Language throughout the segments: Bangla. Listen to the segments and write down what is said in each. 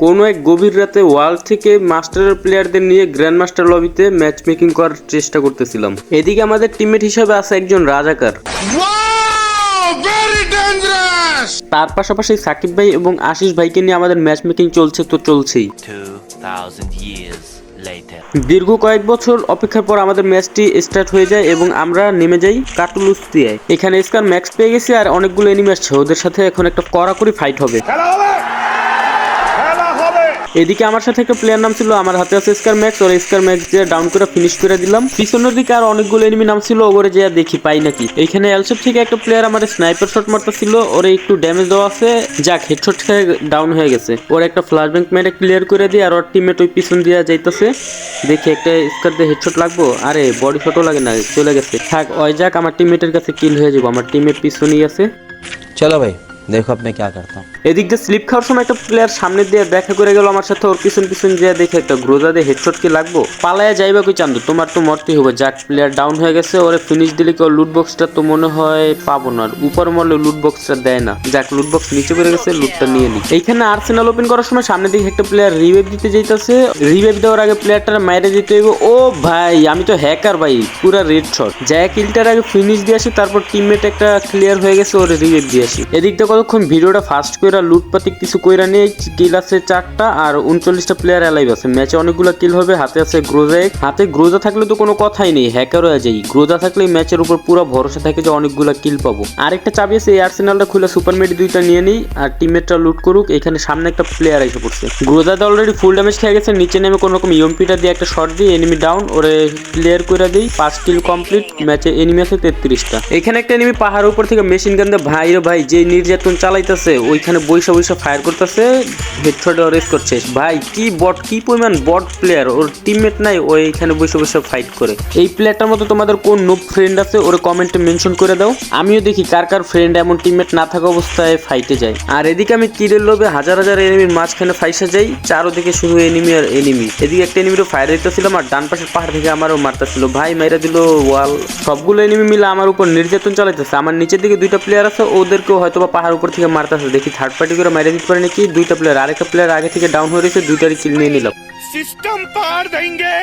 কোনো এক গভীর রাতে ওয়ার্ল্ড থেকে মাস্টারের প্লেয়ারদের নিয়ে গ্র্যান্ড মাস্টার লবিতে ম্যাচ মেকিং করার চেষ্টা করতেছিলাম। এদিকে আমাদের টিমমেট হিসেবে আছে একজন রাজাকার! তার পাশাপাশি সাকিব ভাই এবং আশিস ভাইকে নিয়ে আমাদের ম্যাচ মেকিং চলছে তো চলছেই। 2000 দীর্ঘ কয়েক বছর অপেক্ষার পর আমাদের ম্যাচটি স্টার্ট হয়ে যায় এবং আমরা নেমে যাই কাটুলুস্তিয়ায় এখানে স্কার ম্যাক্স পেয়ে গেছি আর অনেকগুলো এনিমি আসছে ওদের সাথে এখন একটা কড়াকড়ি ফাইট হবে! এদিকে আমার সাথে একটা প্লেয়ার নাম ছিল, আমার হাতে আছে স্কার ম্যাক্স ওর স্কার ম্যাক্স যে ডাউন করে ফিনিশ করে দিলাম। পিছনের দিকে আর অনেকগুলো এনিমি নাম ছিল ওরে যে দেখি পাই নাকি। এইখানে এলসেপ থেকে একটা প্লেয়ার আমার স্নাইপার শট মারতেছিল, ওরে একটু ড্যামেজ দেওয়া আছে। যাক হেডশট খেয়ে ডাউন হয়ে গেছে। ওর একটা ফ্লাশ ব্যাংক মেরে ক্লিয়ার করে দিয়ে, আর ওর টিমমেট ওই পিছন দিয়ে যাইতেছে। দেখি একটা স্কার দিয়ে হেডশট লাগবো। আরে বডি শটও লাগে না, চলে গেছে। থাক, ওই যাক, আমার টিমমেটের কাছে কিল হয়ে যাব। আমার টিমমেট পিছনেই আছে। চলো ভাই। দেখো আপনি কি করতাম এদিক দিয়ে স্লিপ খাওয়ার সময় একটা প্লেয়ার সামনে দিয়ে দেখা করে গেল আমার সাথে, ওর পিছন পিছন যে দেখে একটা গ্রোজা দিয়ে হেডশট কি লাগবো? পালায়া যাইবা কই চান্দু? তোমার তো মরতে হবে যাক প্লেয়ার ডাউন হয়ে গেছে, ওরে ফিনিশ দিলে কি লুট বক্সটা তো মনে হয় পাবো না। আর উপর মরলে লুট বক্সটা দেয় না। যাক লুট বক্স নিচে পড়ে গেছে লুটটা নিয়ে নি। এইখানে আর্সেনাল ওপেন করার সময় সামনে দিকে একটা প্লেয়ার রিভাইভ দিতে যাইতাছে। রিভাইভ দেওয়ার আগে প্লেয়ারটা মাইরে দিতে হইব। ও ভাই, আমি তো হ্যাকার ভাই, পুরা রেড শট যায় কিলটার আগে ফিনিশ দিয়ে আসি, তারপর টিমমেট একটা ক্লিয়ার হয়ে গেছে, ওরে রিভাইভ দিয়ে আসি। এদিক থেকে কতক্ষণ ভিডিওটা ফাস্ট কইরা লুটপাতি কিছু কইরা নিয়ে কিল আছে চারটা আর উনচল্লিশটা প্লেয়ার অ্যালাইভ আছে। ম্যাচে অনেকগুলো কিল হবে, হাতে আছে গ্রোজা এক। হাতে গ্রোজা থাকলে তো কোনো কথাই নেই হ্যাকার হয়ে যাই। গ্রোজা থাকলে ম্যাচের উপর পুরো ভরসা থাকে যে অনেকগুলো কিল পাবো। আরেকটা চাবি আছে, এই আর্সেনালটা খুলে সুপার মেডি দুইটা নিয়ে নিই আর টিমমেটটা লুট করুক, এখানে সামনে একটা প্লেয়ার এসে পড়ছে। গ্রোজাতে অলরেডি ফুল ড্যামেজ খেয়ে গেছে, নিচে নেমে কোনো রকম ইএমপিটা দিয়ে একটা শট দিয়ে এনিমি ডাউন ওরে ক্লিয়ার করে দিই, পাঁচ কিল কমপ্লিট ম্যাচে এনিমি আছে তেত্রিশটা। এখানে একটা এনিমি পাহাড়ের উপর থেকে মেশিন গান দিয়ে, ভাই রে ভাই, যে নির্যাতন চালাইতেছে, ওইখানে বৈশা বৈশা ফায়ার করতেছে হেডশট রেস করছে। ভাই, কি বট কি পরিমাণ বট প্লেয়ার ওর টিমমেট নাই, ও এখানে বসে বসে ফাইট করে। এই প্লেয়ারটার মতো তোমাদের কোন নুব ফ্রেন্ড আছে, ওরে কমেন্টে মেনশন করে দাও। আমিও দেখি কার কার ফ্রেন্ড এমন টিমমেট না থাকা অবস্থায় ফাইটে যায়। আর এদিকে আমি কিরের লোভে হাজার হাজার এনিমির মাঝখানে ফাইসা যাই, চারোদিকে শুধু এনিমি আর এনিমি এদিকে একটা এনিমিরও ফায়ার দিতেছিলাম আর ডান পাশের পাহাড় থেকে আমারও মারতেছিল। ভাই, মাইরা দিল ওয়াল সবগুলো এনিমি মিলে আমার উপর নির্যাতন চালাইতেছে। আমার নিচের দিকে দুইটা প্লেয়ার আছে, ওদেরকেও হয়তো বা পাহাড় উপর থেকে মারতেছে দেখি থার্ড পার্টি করে মাইরা দিতে পারে নাকি? দুইটা প্লেয়ার আরেকটা প্লেয়ার আগে থেকে ডাউন হয়ে রয়েছে, দুইটারই কিল নিয়ে নিলাম সিস্টেম পার দেঙ্গে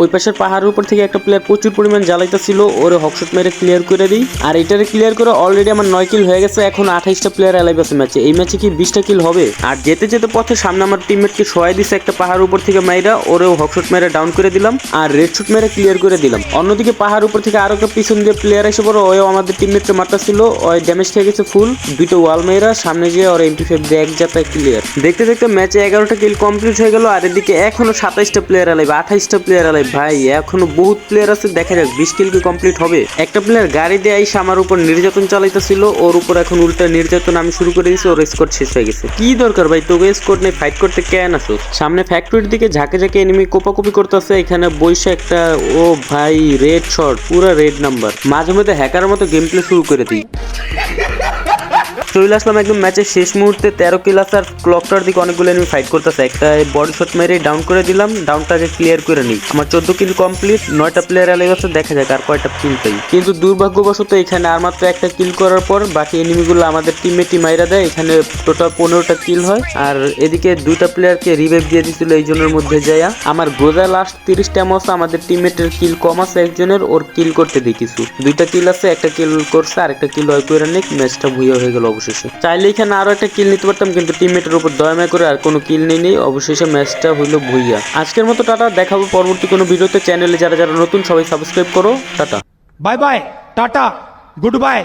ওই পাশের পাহাড়ের উপর থেকে একটা প্লেয়ার প্রচুর পরিমাণ জ্বালাইতেছিল। ওরে হকশট মেরে ক্লিয়ার করে দিই। আর এটারে ক্লিয়ার করে অলরেডি আমার নয় কিল হয়ে গেছে। এখন আঠাশটা প্লেয়ার অ্যালাইভ আছে ম্যাচে এই ম্যাচে কি বিশটা কিল হবে? আর যেতে যেতে পথে সামনে আমার টিমমেটকে সহায় দিছে একটা পাহাড়ের উপর থেকে মাইরা। ওরে হকশট মেরে ডাউন করে দিলাম। আর রেড শুট মেরে ক্লিয়ার করে দিলাম। অন্যদিকে পাহাড় উপর থেকে আরও একটা পিছন দিয়ে প্লেয়ার এসে পড়ো। ওই আমাদের টিমমেটকে মারতেছিল। ওই ড্যামেজ খেয়ে গেছে ফুল দুটো ওয়াল মেয়েরা সামনে যেয়ে ওর এমপি ফাইভ দিয়ে ক্লিয়ার দেখতে দেখতে ম্যাচে এগারোটা কিল কমপ্লিট হয়ে গেল। আর এদিকে এখনও সাতাইশটা প্লেয়ার আলাইভ আঠাইশটা প্লেয়ার আলাইভ ভাই, এখনও বহুত প্লেয়ার আছে, দেখা যাক, বিশ কিল কি কমপ্লিট হবে। একটা প্লেয়ার গাড়ি দিয়ে আইসা আমার উপর নির্যাতন চালাইতেছিল, ওর উপর এখন উল্টা নির্যাতন আমি শুরু করে দিয়েছি, ওর স্কোর শেষ হয়ে গেছে। কি দরকার ভাই, তোকে স্কোর নেই ফাইট করতে কেন আসো? সামনে ফ্যাক্টরির দিকে ঝাঁকে ঝাঁকে এনিমি কোপাকুপি করতেছে, এখানে বৈশা একটা, ও ভাই রেড শট পুরা রেড নাম্বার মাঝে মধ্যে হ্যাকারের মতো গেম প্লে শুরু করে দিই। চলে আসলাম একদম ম্যাচের শেষ মুহূর্তে, তেরো কিলাস আর ক্লকটার দিকে অনেকগুলো এনিমি ফাইট করতেছে। একটা বডি শট মেরে ডাউন করে দিলাম ডাউনটাকে ক্লিয়ার করে নিই। আমার চোদ্দ কিল কমপ্লিট নয়টা প্লেয়ার অ্যালাইভ গেছে দেখা যাক আর কয়টা কিল পাই। কিন্তু দুর্ভাগ্যবশত এখানে আর মাত্র একটা কিল করার পর বাকি এনিমিগুলো আমাদের টিমমেটই মাইরা দেয়, এখানে টোটাল পনেরোটা কিল হয়। আর এদিকে দুইটা প্লেয়ারকে রিভাইভ দিয়ে দিছিল এই জনের মধ্যে যায়া আমার গোজা লাস্ট তিরিশটা আছে আমাদের টিমমেটের কিল কম আছে একজনের, ওর কিল করতে দিই কিছু। দুইটা কিল আছে, একটা কিল করছে আর একটা কিল হয় করে নিক ম্যাচটা ভুইয়া হয়ে গেল অবশেষে। চাইলে এখানে আরও একটা কিল নিতে পারতাম কিন্তু টিমমেটের উপর দয়াময় করে আর কোনো কিল নেই নেই। অবশেষে ম্যাচটা হইল ভুইয়া। আজকের মতো টাটা দেখাবো পরবর্তী কোনো ভিডিওতে। চ্যানেলে যারা যারা নতুন সবাই সাবস্ক্রাইব করো। Tata. Bye bye tata good bye.